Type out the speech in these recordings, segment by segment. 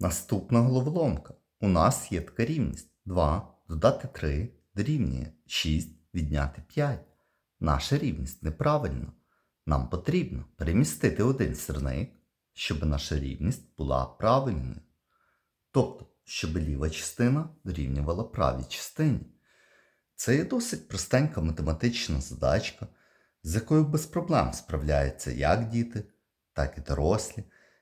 Наступна головоломка. У нас є така рівність 2 додати 3 дорівнює 6 відняти 5. Наша рівність неправильна. Нам потрібно перемістити один сірник, щоб наша рівність була правильною. Тобто, щоб ліва частина дорівнювала правій частині. Це є досить простенька математична задачка, з якою без проблем справляються як діти, так і дорослі.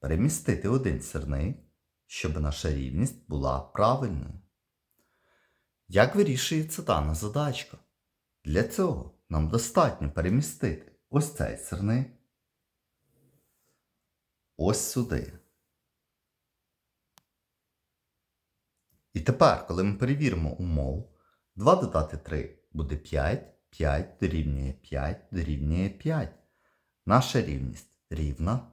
перемістити один сірник, щоб наша рівність була правильною. Як вирішується дана задачка? Для цього нам достатньо перемістити ось цей сирник ось сюди. І тепер, коли ми перевіримо умову, 2 додати 3 буде 5, 5 дорівнює 5 дорівнює 5. Наша рівність рівна,